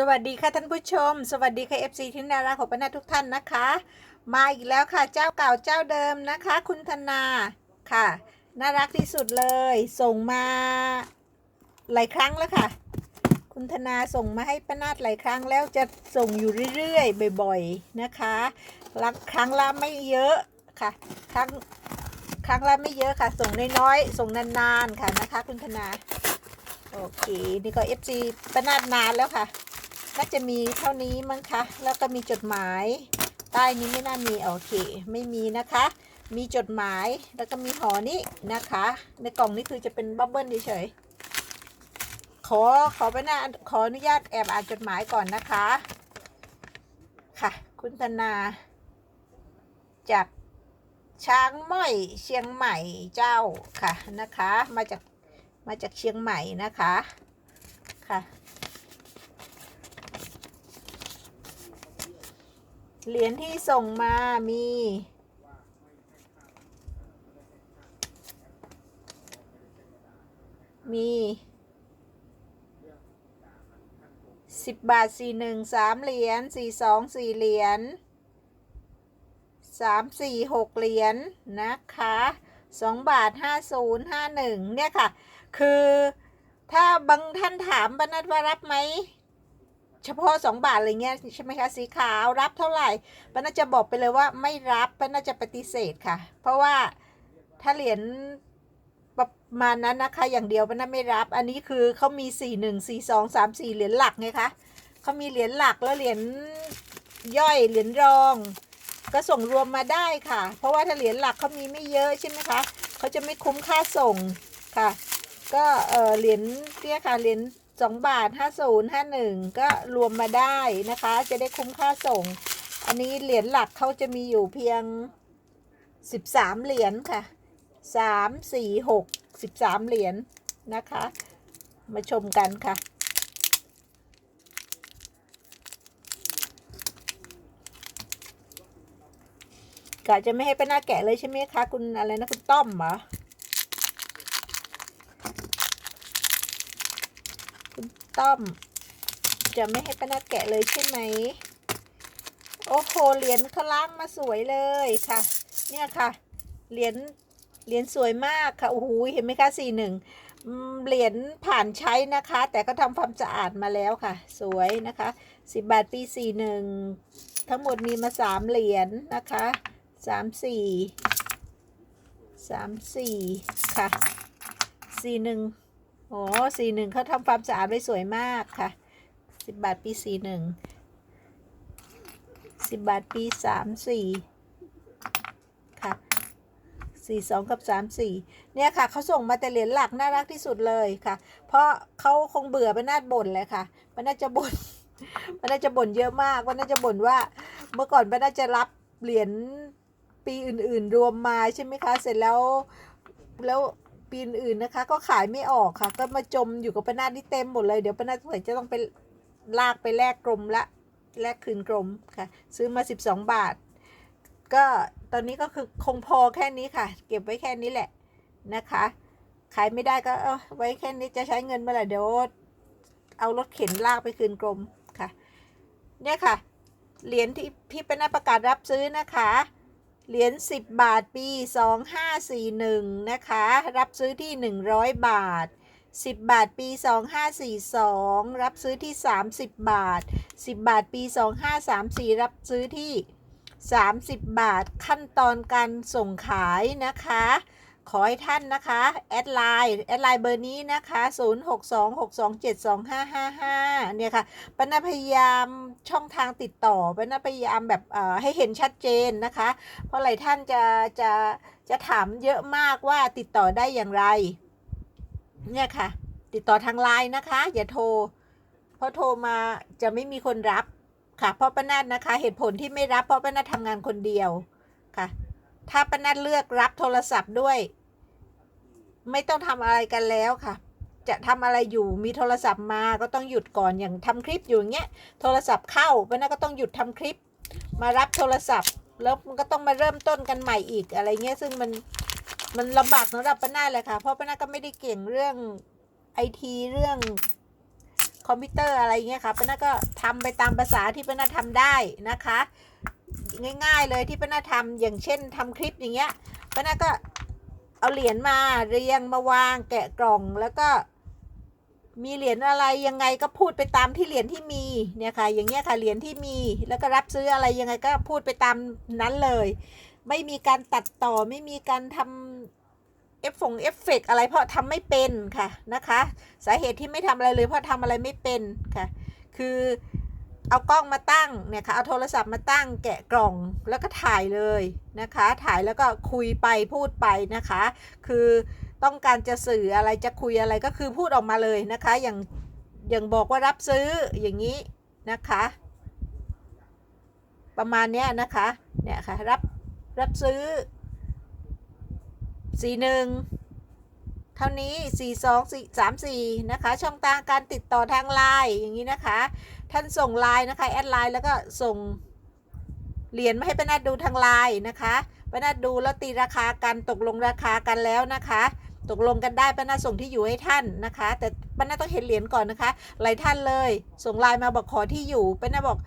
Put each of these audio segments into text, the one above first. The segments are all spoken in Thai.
สวัสดีค่ะท่านผู้ชม สวัสดีค่ะ FC ที่น่ารักของป้านาทุกท่านนะคะ มาอีกแล้วค่ะเจ้าเก่าเจ้าเดิมนะคะ คุณธนาค่ะ น่ารักที่สุดเลย ส่งมาหลายครั้งแล้วค่ะ คุณธนาส่งมาให้ป้านาหลายครั้งแล้วจะส่งอยู่เรื่อยๆบ่อย ๆนะคะรักครั้งละไม่เยอะค่ะครั้งครั้งละไม่เยอะค่ะ ส่งน้อยๆส่งนานๆค่ะนะคะ คุณธนาโอเคนี่ก็ FC ป้านาดนานแล้วค่ะ น่าจะมีเท่านี้มั้งคะ แล้วก็มีจดหมาย ใต้นี้ไม่น่ามีโอเค ไม่มีนะคะ มีจดหมายแล้วก็มีห่อนี้นะคะ ในกล่องนี้คือจะเป็นบับเบิ้ลเฉยๆขอขอไปหน้าขออนุญาตแอบอ่านจดหมายก่อนนะคะ ค่ะ คุณธนา จากช้างม้อยเชียงใหม่เจ้าค่ะนะคะ มาจากมาจากเชียงใหม่นะคะค่ะ เหรียญที่ส่งมามีมีสิบบาทสี่หนึ่งสามเหรียญสี่สองสี่เหรียญสามสี่หกเหรียญนะคะสองบาทห้าศูนย์ห้าหนึ่งเนี่ยค่ะ คือถ้าบางท่านถามบรรณัฐว่ารับไหม เฉพาะ 2 บาทอะไรเงี้ยใช่ไหมคะสีขาวรับเท่าไหร่ป้าน่าจะบอกไปเลยว่าไม่รับป้าน่าจะปฏิเสธค่ะ เพราะว่าถ้าเหรียญประมาณนั้นนะคะ อย่างเดียวป้าน่าไม่รับ อันนี้คือเขามี 4 1 4 2 3 4 เหรียญหลักไงคะเขามีเหรียญหลักแล้วเหรียญย่อยเหรียญรอง ก็ส่งรวมมาได้ค่ะ เพราะว่าถ้าเหรียญหลักเขามีไม่เยอะใช่ไหมคะเขาจะไม่คุ้มค่าส่งค่ะ ก็เออเหรียญเนี่ยค่ะเหรียญ สองบาทห้าศูนย์ห้าหนึ่งก็รวมมาได้นะคะ จะได้คุ้มค่าส่ง อันนี้เหรียญหลักเขาจะมีอยู่เพียงสิบสามเหรียญค่ะสามสี่หกสิบสามเหรียญนะคะ มาชมกันค่ะกะจะไม่ให้ไปหน้าแกะเลยใช่ไหมคะ คุณอะไรนะ คุณต้อมเหรอ ต้อม จะไม่ให้ป้านาแกะเลยใช่ไหม โอ้โห เหรียญเขาล้างมาสวยเลยค่ะ เนี่ยค่ะ เหรียญ เหรียญสวยมากค่ะ โอ้โห เห็นไหมคะสี่หนึ่งเหรียญผ่านใช้นะคะ แต่ก็ทำความสะอาดมาแล้วค่ะ สวยนะคะสิบบาทปีสี่หนึ่งทั้งหมดมีมาสามเหรียญนะคะสามสี่สามสี่ค่ะสี่หนึ่ง โอ้สี่หนึ่งเขาทำความสะอาดไว้สวยมากค่ะสิบบาทปีสี่หนึ่งสิบบาทปีสามสี่ค่ะสี่สองกับสามสี่เนี่ยค่ะเขาส่งมาแต่เหรียญหลักน่ารักที่สุดเลยค่ะ เพราะเขาคงเบื่อเป็นนาดบ่นเลยค่ะมันน่าจะบ่นมันน่าจะบ่นเยอะมากมันน่าจะบ่นว่า เมื่อก่อนมันน่าจะรับเหรียญปีอื่น ๆ รวมมาใช่ไหมคะ เสร็จแล้วแล้ว ปีอื่นนะคะ ก็ขายไม่ออกค่ะ ก็มาจมอยู่กับปนาดที่เต็มหมดเลยเดี๋ยวปนาดสงสัยจะต้องไปลากไปแลกกรมละแลกคืนกรมค่ะ ซื้อมา 12 บาท ก็ตอนนี้ก็คือคงพอแค่นี้ค่ะ เก็บไว้แค่นี้แหละนะคะ ขายไม่ได้ก็เออไว้แค่นี้จะใช้เงินเมื่อไหร่เดี๋ยวเอารถเข็นลากไปคืนกรมค่ะ เนี่ยค่ะ เหรียญที่พี่เป็นนประกาศรับซื้อนะคะ เหรียญ10 บาทปี 2541 นะคะ รับซื้อที่ 100 บาท 10 บาทปี 2542 รับซื้อที่ 30 บาท 10 บาทปี 2534 รับซื้อที่ 30 บาท ขั้นตอนการส่งขายนะคะ ขอให้ท่านนะคะ แอดไลน์แอดไลน์เบอร์นี้นะคะ 0626272555 เนี่ยค่ะปนัพยายามช่องทางติดต่อปนัพยายามแบบเอ่อให้เห็นชัดเจนนะคะ เพราะหลายท่านจะจะจะถามเยอะมากว่าติดต่อได้อย่างไร เนี่ยค่ะ ติดต่อทางไลน์นะคะ อย่าโทร เพราะโทรมาจะไม่มีคนรับค่ะเพราะป้านาดนะคะ เหตุผลที่ไม่รับเพราะป้านาดทำงานคนเดียวค่ะถ้าป้านัดเลือกรับโทรศัพท์ด้วย ไม่ต้องทำอะไรกันแล้วค่ะ จะทำอะไรอยู่มีโทรศัพท์มาก็ต้องหยุดก่อนอย่างทำคลิปอยู่อย่างเงี้ยโทรศัพท์เข้าป้านัดก็ต้องหยุดทำคลิป มารับโทรศัพท์ แล้วมันก็ต้องมาเริ่มต้นกันใหม่อีกอะไรเงี้ยซึ่งมันมันลำบากสำหรับป้านาเลยค่ะ เพราะป้านาก็ไม่ได้เก่งเรื่องไอทีเรื่องคอมพิวเตอร์อะไรเงี้ยค่ะป้านาก็ทำไปตามภาษาที่ป้านาทำได้นะคะ ง่าย ๆ เลยที่ป้านาทำอย่างเช่นทำคลิปอย่างเงี้ยป้านาก็ เอาเหรียญมาเรียงมาวางแกะกล่องแล้วก็มีเหรียญอะไรยังไงก็พูดไปตามที่เหรียญที่มีเนี่ยค่ะ อย่างเงี้ยค่ะเหรียญที่มี แล้วก็รับซื้ออะไรยังไงก็พูดไปตามนั้นเลย ไม่มีการตัดต่อไม่มีการทำเอฟฟงเอฟเฟกต์อะไรเพราะทำไม่เป็นค่ะนะคะ สาเหตุที่ไม่ทำอะไรเลยเพราะทำอะไรไม่เป็นค่ะ คือ เอากล้องมาตั้งเนี่ยค่ะเอาโทรศัพท์มาตั้งแกะกล่องแล้วก็ถ่ายเลยนะคะ ถ่ายแล้วก็คุยไปพูดไปนะคะ คือต้องการจะสื่ออะไรจะคุยอะไรก็คือพูดออกมาเลยนะคะ อย่างอย่างบอกว่ารับซื้ออย่างนี้นะคะ ประมาณเนี้ยนะคะเนี่ยค่ะรับรับซื้อสี่หนึ่ง ท่านี้สี่สองสี่สามสี่นะคะ ช่องทางการติดต่อทางไลน์อย่างนี้นะคะ ท่านส่งไลน์นะคะ แอดไลน์แล้วก็ส่งเหรียญมาให้ป้านัดดูทางไลน์นะคะป้านัดดูแล้วตีราคากันตกลงราคากันแล้วนะคะตกลงกันได้ป้านัดส่งที่อยู่ให้ท่านนะคะ แต่ป้านัดต้องเห็นเหรียญก่อนนะคะ หลายท่านเลย ส่งไลน์มาบอกขอที่อยู่ป้านัดบอก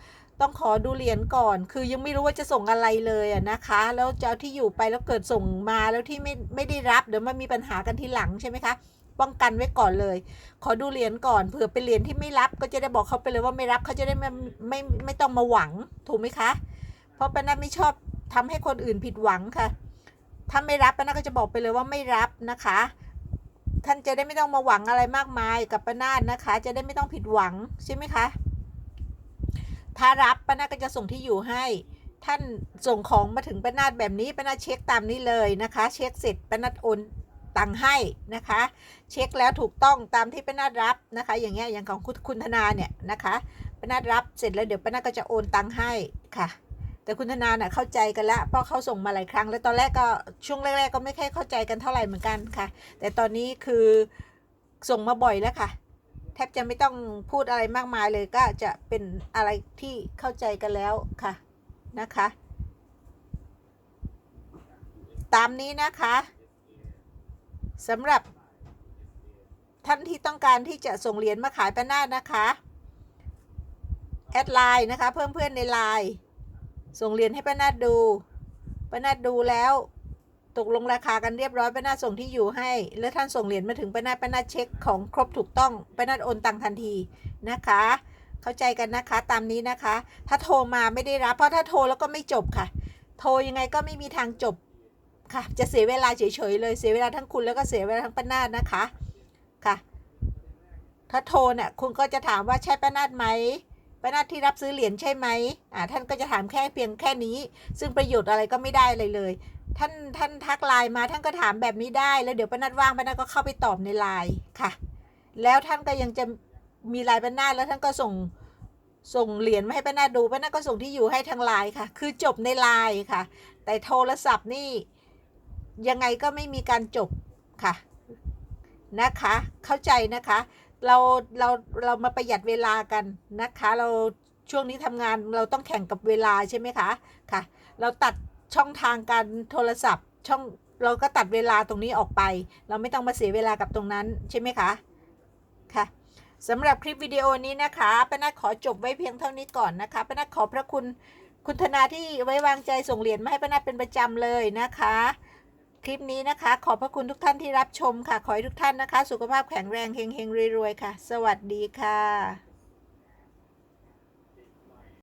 ต้องขอดูเหรียญก่อน คือยังไม่รู้ว่าจะส่งอะไรเลยอะนะคะ แล้วเจะเอาที่อยู่ไปแล้วเกิดส่งมาแล้วที่ไม่ไม่ได้รับเดี๋ยวมันมีปัญหากันทีหลังใช่ไหมคะ ป้องกันไว้ก่อนเลย ขอดูเหรียญก่อน เผื่อเป็นเหรียญที่ไม่รับก็จะได้บอกเขาไปเลยว่าไม่รับเขาจะได้ไม่ไม่ไม่ต้องมาหวังถูกไหมคะ เพราะป้านัทไม่ชอบทำให้คนอื่นผิดหวังค่ะ ถ้าไม่รับป้านัทก็จะบอกไปเลยว่าไม่รับนะคะ ท่านจะได้ไม่ต้องมาหวังอะไรมากมายกับป้านาทนะคะ จะได้ไม่ต้องผิดหวังใช่ไหมคะ ถ้ารับป้านาก็จะส่งที่อยู่ให้ ท่านส่งของมาถึงป้านาแบบนี้ป้านาเช็คตามนี้เลยนะคะ เช็คเสร็จป้านาโอนตังค์ให้นะคะ เช็คแล้วถูกต้องตามที่ป้านารับนะคะ อย่างเงี้ยอย่างของคุณคุณธนาเนี่ยนะคะป้านารับเสร็จแล้วเดี๋ยวป้านาก็จะโอนตังค์ให้ค่ะแต่คุณธนาเน่ะเข้าใจกันล้วเพราะเขาส่งมาหลายครั้ง แล้วตอนแรกก็ช่วงแรก ๆ ก็ไม่ค่อยเข้าใจกันเท่าไหร่เหมือนกันค่ะ แต่ตอนนี้คือส่งมาบ่อยแล้วค่ะ แทบจะไม่ต้องพูดอะไรมากมายเลยก็จะเป็นอะไรที่เข้าใจกันแล้วค่ะนะคะ ตามนี้นะคะสำหรับ ท่านที่ต้องการที่จะส่งเหรียญมาขายป้านาดนะคะแอดไลน์นะคะ เพิ่มเพื่อนในไลน์ส่งเหรียญให้ป้านาดดูป้านาดดูแล้ว ตกลงราคากันเรียบร้อยป้านาดส่งที่อยู่ให้ แล้วท่านส่งเหรียญมาถึงป้านาดป้านาดเช็คของครบถูกต้องป้านาดโอนตังค์ทันทีนะคะ เข้าใจกันนะคะตามนี้นะคะ ถ้าโทรมาไม่ได้รับ เพราะถ้าโทรแล้วก็ไม่จบค่ะ โทรยังไงก็ไม่มีทางจบค่ะ จะเสียเวลาเฉยๆเลยเสียเวลาทั้งคุณแล้วก็เสียเวลาทั้งป้านาดนะคะค่ะ ถ้าโทรเนี่ยคุณก็จะถามว่าใช่ป้านาดไหมป้านาดที่รับซื้อเหรียญใช่ไหมอ่าท่านก็จะถามแค่เพียงแค่นี้ ซึ่งประโยชน์อะไรก็ไม่ได้เลยเลย ท่านท่านทักไลน์มาท่านก็ถามแบบนี้ได้ แล้วเดี๋ยวป้านัดว่างป้านัดก็เข้าไปตอบในไลน์ค่ะ แล้วท่านก็ยังจะมีไลน์ป้านาดแล้วท่านก็ส่งส่งเหรียญมาให้ป้านาดดูป้านาดก็ส่งที่อยู่ให้ทางไลน์ค่ะ คือจบในไลน์ค่ะ แต่โทรศัพท์นี่ยังไงก็ไม่มีการจบค่ะนะคะ เข้าใจนะคะ เราเราเรามาประหยัดเวลากันนะคะ เราช่วงนี้ทำงานเราต้องแข่งกับเวลาใช่ไหมคะค่ะ เราตัด ช่องทางการโทรศัพท์ ช่องเราก็ตัดเวลาตรงนี้ออกไป เราไม่ต้องมาเสียเวลากับตรงนั้นใช่ไหมคะค่ะสำหรับคลิปวิดีโอนี้นะคะป้านัทขอจบไว้เพียงเท่านี้ก่อนนะคะป้านัทขอพระคุณคุณธนาที่ไว้วางใจส่งเหรียญมาให้ป้านัทเป็นประจำเลยนะคะ คลิปนี้นะคะ ขอบพระคุณทุกท่านที่รับชมค่ะ ขอให้ทุกท่านนะคะ สุขภาพแข็งแรงเฮงๆรวยๆค่ะ สวัสดีค่ะ